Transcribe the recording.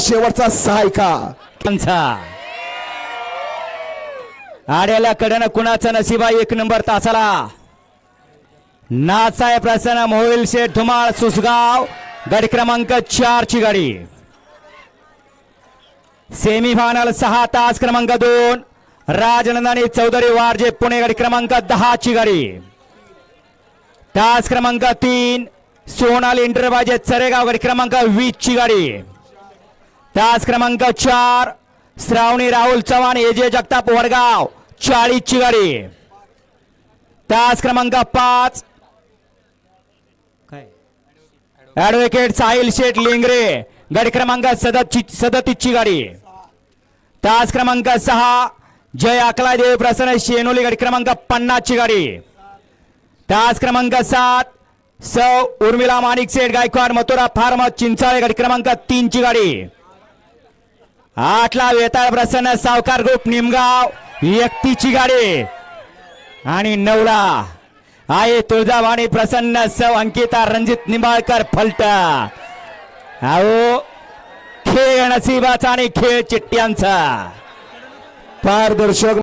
शेवटचा सहायका आड्याला कडनं कुणाचा नशिबा एक नंबर तासाला. नाचाय प्रसन्न मोहिल शेठ धुमाळ सुसगाव. गाडी क्रमांक चार ची गाडी. सेमी फायनल सहा तास क्रमांक दोन. राजनंदानी चौधरी वारजे पुणे गाडी क्रमांक दहा ची गाडी. तास क्रमांक तीन. सोनाली इंटरबाजे चरेगाव गाडी क्रमांक वीस ची गाडी. तास क्रमांक चार श्रावणी राहुल चव्हाण एजे जगताप वडगाव चाळीस ची गाडी. तास क्रमांक पाच ऍडव्होकेट साहिल शेठ लेंगरे गाडी क्रमांक सदतीस ची गाडी. तास क्रमांक सहा जय अकला देव प्रसन्न शेनोली गाडी क्रमांक पन्नास ची गाडी. तास क्रमांक सात सौ उर्मिला माणिक सेठ गायकवाड मथुरा फार्म चिंचाळे गाडी क्रमांक तीन ची गाडी. आठला वेताळ प्रसन्न सावकार ग्रुप निमगाव. एकतीची गाडी. आणि नवला. आहे तुळजावाणी प्रसन्न सौ अंकिता रणजित निंबाळकर फलटा. अहो खेळ नशिबाचा आणि खेळ चिट्ट्यांचा. पारदर्शक